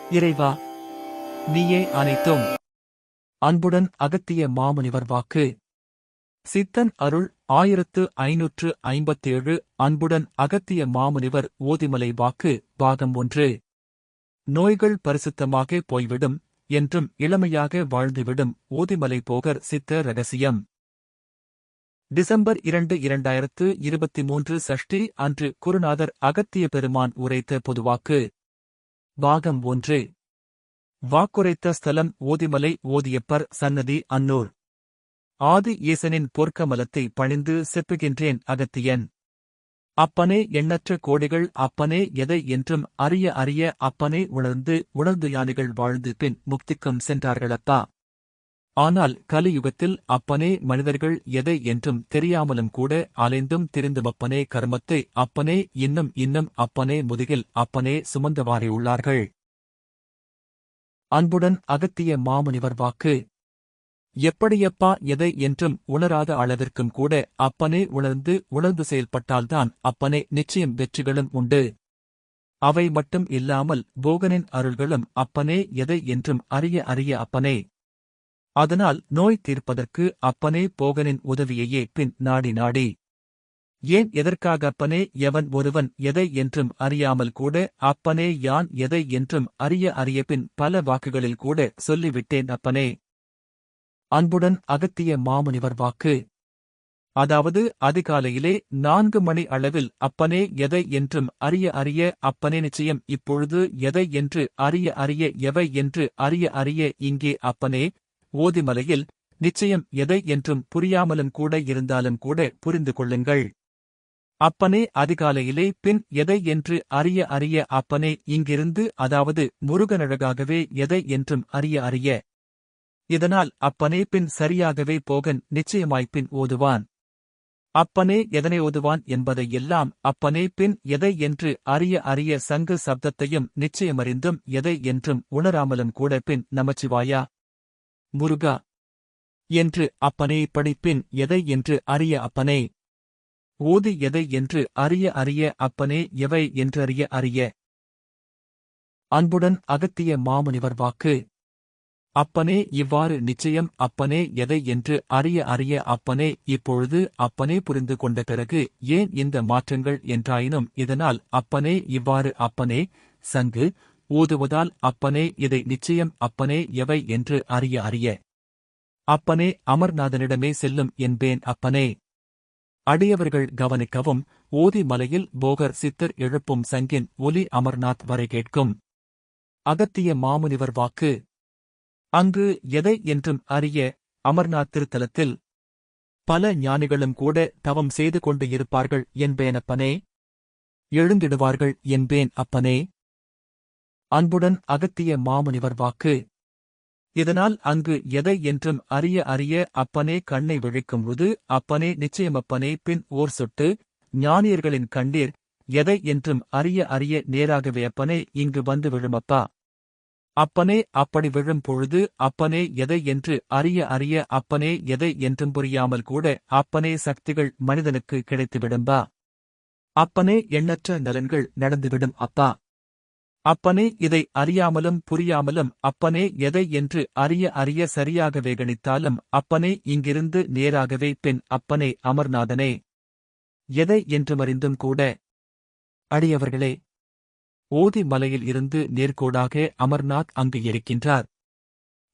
இறைவா நீயே அனைத்தும். அன்புடன் அகத்திய மாமுனிவர் வாக்கு. சித்தன் அருள் ஆயிரத்து ஐநூற்று ஐம்பத்தேழு அன்புடன் அகத்திய மாமுனிவர் ஓதிமலை வாக்கு பாகம் ஒன்று. நோய்கள் பரிசுத்தமாக போய்விடும் என்றும் இளமையாக வாழ்ந்துவிடும் ஓதிமலை போகர் சித்த ரகசியம். டிசம்பர் இரண்டு இரண்டாயிரத்து இருபத்தி மூன்று சஷ்டி அன்று குருநாதர் அகத்திய பெருமான் உரைத்த பொதுவாக்கு. பாகம் ஒன்று. வாக்குரைத்த ஸ்தலம் ஓதிமலை ஓதியப்பர் சன்னதி அன்னூர். ஆதி ஈசனின் பொற்கமலத்தை பணிந்து செப்புகின்றேன் அகத்தியன். அப்பனே எண்ணற்ற கோடிகள் அப்பனே எதை என்றும் அறிய அறிய அப்பனே உணர்ந்து உணர்ந்து யானைகள் வாழ்ந்து பின் முக்திக்கும் சென்றார்களப்பா. ஆனால் கலியுகத்தில் அப்பனே மனிதர்கள் எதை என்றும் தெரியாமலும் கூட அலைந்தும் திரிந்துமப்பனே கர்மத்தை அப்பனே இன்னும் இன்னும் அப்பனே முதுகில் அப்பனே சுமந்தவாறியுள்ளார்கள் அன்புடன் அகத்திய மாமுனிவர் வாக்கு. எப்படியப்பா எதை என்றும் உணராத அளவிற்கும் கூட அப்பனே உணர்ந்து உணர்ந்து செயல்பட்டால்தான் அப்பனே நிச்சயம் வெற்றிகளும் உண்டு. அவை மட்டும் இல்லாமல் போகனின் அருள்களும் அப்பனே எதை என்றும் அறிய அறிய அப்பனே. அதனால் நோய் தீர்ப்பதற்கு அப்பனே போகனின் உதவியையே பின் நாடி நாடி. ஏன் எதற்காக அப்பனே எவன் ஒருவன் எதை என்றும் அறியாமல் கூட அப்பனே யான் எதை என்றும் அறிய அறிய பின் பல வாக்குகளில் கூட சொல்லிவிட்டேன் அப்பனே. அன்புடன் அகத்திய மாமுனிவர் வாக்கு. அதாவது அதிகாலையிலே நான்கு மணி அளவில் அப்பனே எதை என்றும் அறிய அறிய அப்பனே நிச்சயம் இப்பொழுது எதை என்று அறிய அறிய எவை என்று அறிய அறிய இங்கே அப்பனே ஓதிமலையில் நிச்சயம் எதை என்றும் புரியாமலும் கூட இருந்தாலும் கூட புரிந்து கொள்ளுங்கள். அப்பனே அதிகாலையிலே பின் எதை என்று அறிய அறிய அப்பனே இங்கிருந்து அதாவது முருகனழகாகவே எதை என்றும் அறிய அறிய. இதனால் அப்பனே பின் சரியாகவே போகன் நிச்சயமாய்ப்பின் ஓதுவான். அப்பனே எதனை ஓதுவான் என்பதை எல்லாம் அப்பனே பின் எதை என்று அறிய அறிய சங்கு சப்தத்தையும் நிச்சயமறிந்தும் எதை என்றும் உணராமலும் கூட பின் நமச்சிவாயா. முருகா! என்று அப்பனே படிப்பின் எதை என்று அறிய அப்பனே? ஓது எதை என்று அறிய அறிய அப்பனே எவை என்றறிய அறிய. அன்புடன் அகத்திய மாமுனிவர் வாக்கு. அப்பனே இவ்வாறு நிச்சயம் அப்பனே எதை என்று அறிய அறிய அப்பனே இப்பொழுது அப்பனே புரிந்து கொண்ட பிறகு ஏன் இந்த மாற்றங்கள் என்றாயினும் இதனால் அப்பனே இவ்வாறு அப்பனே சங்கு ஊதுவதால் அப்பனே இதை நிச்சயம் அப்பனே எவை என்று அறிய அறிய. அப்பனே அமர்நாதனிடமே செல்லும் என்பேன் அப்பனே. அடியவர்கள் கவனிக்கவும் ஓதி மலையில் போகர் சித்தர் எழுப்பும் சங்கின் ஒலி அமர்நாத் வரை கேட்கும். அகத்திய மாமுனிவர் வாக்கு. அங்கு எதை என்றும் அறிய அமர்நாத் திருத்தலத்தில் பல ஞானிகளும் கூட தவம் செய்து கொண்டு இருப்பார்கள் என்பேனப்பனே எழுந்திடுவார்கள் என்பேன் அப்பனே. அன்புடன் அகத்திய மாமுனிவர் வாக்கு. இதனால் அங்கு எதை என்றும் அறிய அறிய அப்பனே கண்ணை விழிக்கும்போது அப்பனே நிச்சயமப்பனே பின் ஓர் சொட்டு ஞானியர்களின் கண்ணீர் எதை என்றும் அறிய அறிய நேராகவே அப்பனே இங்கு வந்து விழுமப்பா. அப்பனே அப்படி விழும் பொழுது அப்பனே எதை என்று அறிய அறிய அப்பனே எதை என்றும் புரியாமல் கூட அப்பனே சக்திகள் மனிதனுக்கு கிடைத்துவிடும்பா. அப்பனே எண்ணற்ற நலன்கள் நடந்துவிடும் அப்பா. அப்பனே இதை அறியாமலும் புரியாமலும் அப்பனே எதை என்று அறிய அறிய சரியாகவே கணித்தாலும் அப்பனே இங்கிருந்து நேராகவே பின் அப்பனே அமர்நாதனே. எதை என்று மறிந்தும் கூட. அடியவர்களே ஓதி மலையில் இருந்து நேர்கோடாக அமர்நாத் அங்கு இருக்கின்றார்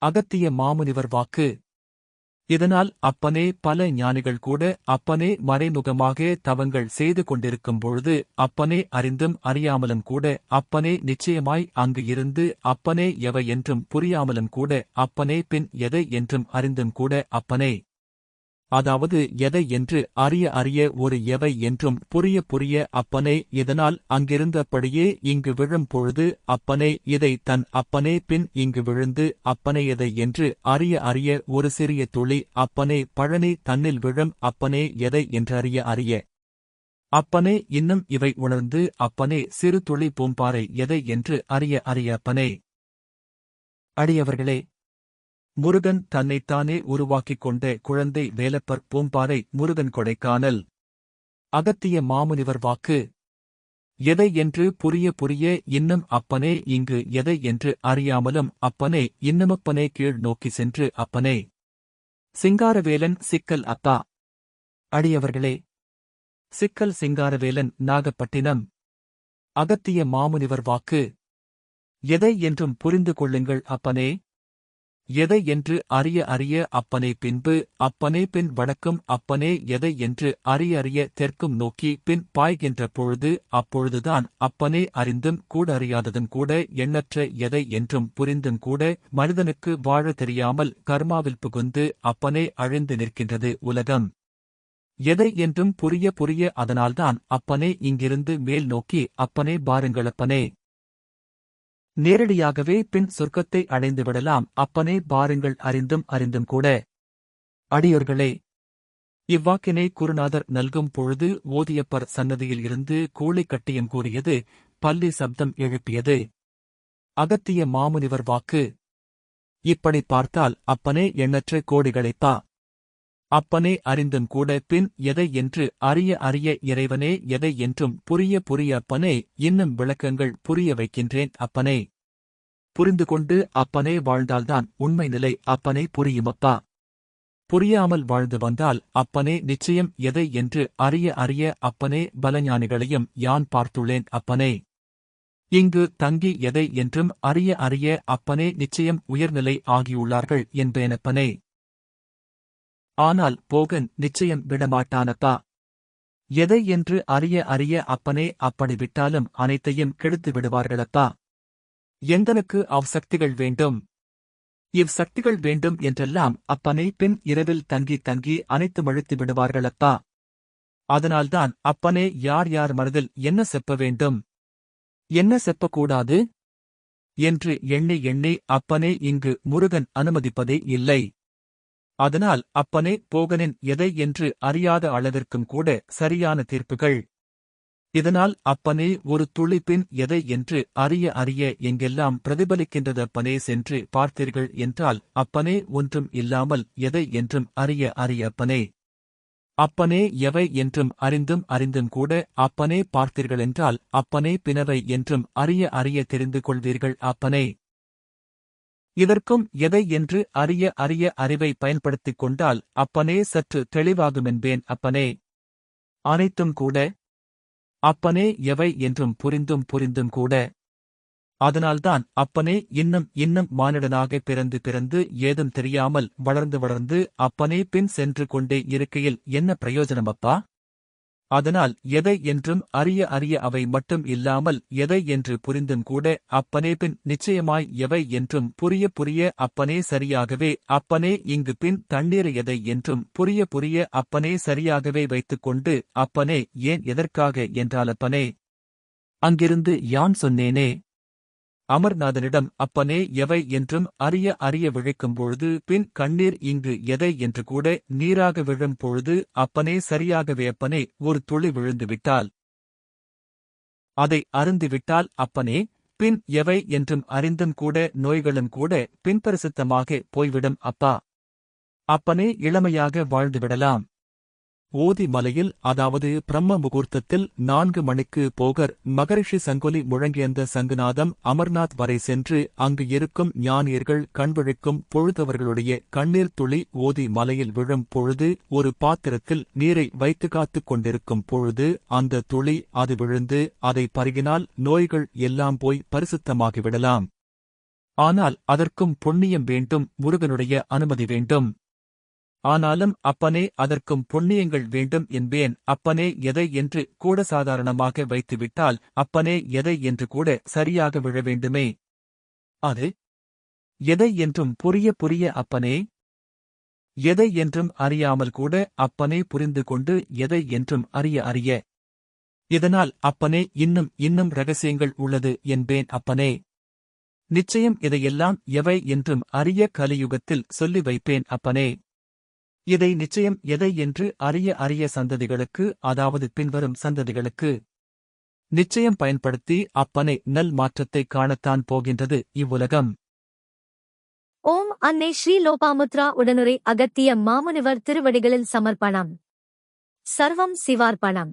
அகத்திய மாமுனிவர் வாக்கு. இதனால் அப்பனே பல ஞானிகள் கூட அப்பனே மறைமுகமாக தவங்கள் செய்து கொண்டிருக்கும் பொழுது அப்பனே அறிந்தும் அறியாமலும் கூட அப்பனே நிச்சயமாய் அங்கு இருந்து அப்பனே எவை என்றும் புரியாமலும் கூட அப்பனே பின் எதை என்றும் அறிந்தும் கூட அப்பனே அதாவது எதை என்று அறிய அறிய ஒரு எவை என்றும் புரிய புரிய அப்பனே இதனால் அங்கிருந்தபடியே இங்கு விழும் பொழுது அப்பனே இதை தன் அப்பனே பின் இங்கு விழுந்து அப்பனே எதை என்று அறிய அறிய ஒரு சிறிய துளி அப்பனே பழனி தன்னில் விழும் அப்பனே எதை என்றறிய அறிய. அப்பனே இன்னும் இவை உணர்ந்து அப்பனே சிறு துளி பூம்பாறை எதை என்று அறிய அறிய அப்பனே. அடியவர்களே முருகன் தன்னைத்தானே உருவாக்கிக் கொண்ட குழந்தை வேலப்பர் பூம்பாறை முருகன் கொடைக்கானல். அகத்திய மாமுனிவர் வாக்கு. எதை என்று புரிய புரிய இன்னும் அப்பனே இங்கு எதை என்று அறியாமலும் அப்பனே இன்னுமப்பனே கீழ் நோக்கி சென்று அப்பனே. சிங்காரவேலன் சிக்கல் அப்பா அடியவர்களே. சிக்கல் சிங்காரவேலன் நாகப்பட்டினம். அகத்திய மாமுனிவர் வாக்கு. எதை என்றும் புரிந்து கொள்ளுங்கள் அப்பனே. எதை என்று அறிய அறிய அப்பனே பின்பு அப்பனே பின் வடக்கும் அப்பனே எதை என்று அறிய அறிய தெற்கும் நோக்கி பின் பாய்கின்ற பொழுது அப்பொழுதுதான் அப்பனே அறிந்தும் கூட அறியாததும் கூட எண்ணற்ற எதை என்றும் புரிந்தும் கூட மனிதனுக்கு வாழ தெரியாமல் கர்மாவில் புகுந்து அப்பனே அழிந்து நிற்கின்றது உலகம். எதை என்றும் புரிய புரிய அதனால்தான் அப்பனே இங்கிருந்து மேல் நோக்கி அப்பனே பாருங்களப்பனே நேரடியாகவே பின் சொர்க்கத்தை அடைந்து விடலாம் அப்பனே பாருங்கள் அறிந்தும் அறிந்தும் கூட. அடியோர்களே இவ்வாக்கினை குருநாதர் நல்கும் பொழுது ஓதியப்பர் சன்னதியில் இருந்து கூளை கட்டியம் கூறியது பள்ளி சப்தம் எழுப்பியது. அகத்திய மாமுனிவர் வாக்கு. இப்படி பார்த்தால் அப்பனே எண்ணற்ற கோடிகளைப்பா. அப்பனே அறிந்தும் கூட பின் எதை என்று அறிய அறிய இறைவனே எதை என்றும் புரிய புரிய அப்பனே இன்னும் விளக்கங்கள் புரிய வைக்கின்றேன் அப்பனே. புரிந்து கொண்டு அப்பனே வாழ்ந்தால்தான் உண்மை நிலை அப்பனே புரியுமப்பா புரியாமல் வாழ்ந்து வந்தால் அப்பனே நிச்சயம் எதை என்று அறிய அறிய அப்பனே பலஞானிகளையும் யான் பார்த்துள்ளேன் அப்பனே. இங்கு தங்கி எதை என்றும் அறிய அறிய அப்பனே நிச்சயம் உயர்நிலை ஆகியுள்ளார்கள் என்பேனப்பனே ஆனால் போகன் நிச்சயம் விடமாட்டானப்பா. எதை என்று அறிய அறிய அப்பனே அப்படி விட்டாலும் அனைத்தையும் கெடுத்து விடுவார்களப்பா. எந்தனுக்கு அவ்வசக்திகள் வேண்டும்? இவ் சக்திகள் வேண்டும் என்றெல்லாம் அப்பனை பின் இரவில் தங்கி தங்கி அனைத்து மழுத்து விடுவார்களப்பா. அதனால்தான் அப்பனே யார் யார் மனதில் என்ன செப்ப வேண்டும்? என்ன செப்பக்கூடாது? என்று எண்ணி எண்ணி அப்பனே இங்கு முருகன் அனுமதிப்பதே இல்லை. அதனால் அப்பனே போகனின் எதை என்று அறியாத அளவிற்கும் கூட சரியான தீர்ப்புகள். இதனால் அப்பனே ஒரு துளிப்பின் எதை என்று அறிய அறிய எங்கெல்லாம் பிரதிபலிக்கின்றதப்பனே சென்று பார்த்தீர்கள் என்றால் அப்பனே ஒன்றும் இல்லாமல் எதை என்றும் அறிய அறிய அப்பனே. அப்பனே எவை என்றும் அறிந்தும் அறிந்தும் கூட அப்பனே பார்த்தீர்களென்றால் அப்பனே பிணவை என்றும் அறிய அறிய தெரிந்து கொள்வீர்கள் அப்பனே. இதற்கும் எதை என்று அறிய அறிய அறிவை பயன்படுத்திக் கொண்டால் அப்பனே சற்று தெளிவாகுமென்பேன் அப்பனே. அனைத்தும் கூட. அப்பனே எவை என்றும் புரிந்தும் புரிந்தும் கூட. அதனால்தான் அப்பனே இன்னும் இன்னும் மானிடனாக பிறந்து பிறந்து ஏதும் தெரியாமல் வளர்ந்து வளர்ந்து அப்பனே பின் சென்று கொண்டே இருக்கையில் என்ன பிரயோஜனம் அப்பா அதனால் எதை என்றும் அறிய அறிய அவை மட்டும் இல்லாமல் எதை என்று புரிந்தும் கூட அப்பனே பின் நிச்சயமாய் எவை என்றும் புரிய புரிய அப்பனே சரியாகவே அப்பனே இங்கு பின் தண்ணீர் எதை என்றும் புரிய புரிய அப்பனே சரியாகவே வைத்துக்கொண்டு அப்பனே ஏன் எதற்காக என்றாலப்பனே அங்கிருந்து யான் சொன்னேனே? அமர்நாதனிடம் அப்பனே எவை? என்றும் அறிய அறிய விழைக்கும் பொழுது பின் கண்ணீர் இங்கு எதை? என்று கூட நீராக விழும் பொழுது அப்பனே சரியாகவே அப்பனே ஒரு துளி விழுந்துவிட்டால். அதை அருந்துவிட்டால் அப்பனே பின் எவை? என்றும் அறிந்தும் கூட நோய்களும் கூட பின்பரிசுத்தமாக போய்விடும் அப்பா அப்பனே இளமையாக வாழ்ந்துவிடலாம். ஓதி மலையில் அதாவது பிரம்ம முகூர்த்தத்தில் நான்கு மணிக்கு போகர் மகரிஷி சங்கொலி முழங்கியந்த சங்குநாதம் அமர்நாத் வரை சென்று அங்கு இருக்கும் ஞானியர்கள் கண்விழிக்கும் பொழுதவர்களுடைய கண்ணீர் துளி ஓதி மலையில் விழும் பொழுது ஒரு பாத்திரத்தில் நீரை வைத்து காத்துக் கொண்டிருக்கும் பொழுது அந்த துளி அது விழுந்து அதை பருகினால் நோய்கள் எல்லாம் போய் பரிசுத்தமாகிவிடலாம். ஆனால் அதற்கும் புண்ணியம் வேண்டும் முருகனுடைய அனுமதி வேண்டும். ஆனாலும் அப்பனே அதற்கும் புண்ணியங்கள் வேண்டும் என்பேன். அப்பனே எதை என்று கூட சாதாரணமாக வைத்துவிட்டால் அப்பனே எதை என்று கூட சரியாக விழ வேண்டுமே. அது எதை என்றும் புரிய புரிய அப்பனே? எதை என்றும் அறியாமல் கூட அப்பனே புரிந்து கொண்டு எதை என்றும் அறிய அறிய. இதனால் அப்பனே இன்னும் இன்னும் ரகசியங்கள் உள்ளது என்பேன் அப்பனே. நிச்சயம் இதையெல்லாம் எவை என்றும் அறிய கலியுகத்தில் சொல்லி வைப்பேன் அப்பனே. இதை நிச்சயம் எதை என்று அறிய அறிய சந்ததிகளுக்கு அதாவது பின்வரும் சந்ததிகளுக்கு. நிச்சயம் பயன்படுத்தி அப்பனை நல் மாற்றத்தைக் காணத்தான் போகின்றது இவ்வுலகம். ஓம் அன்னை ஸ்ரீ லோபாமுத்ரா உடனுரை அகத்திய மாமுனிவர் திருவடிகளில் சமர்ப்பணம். சர்வம் சிவார்ப்பணம்.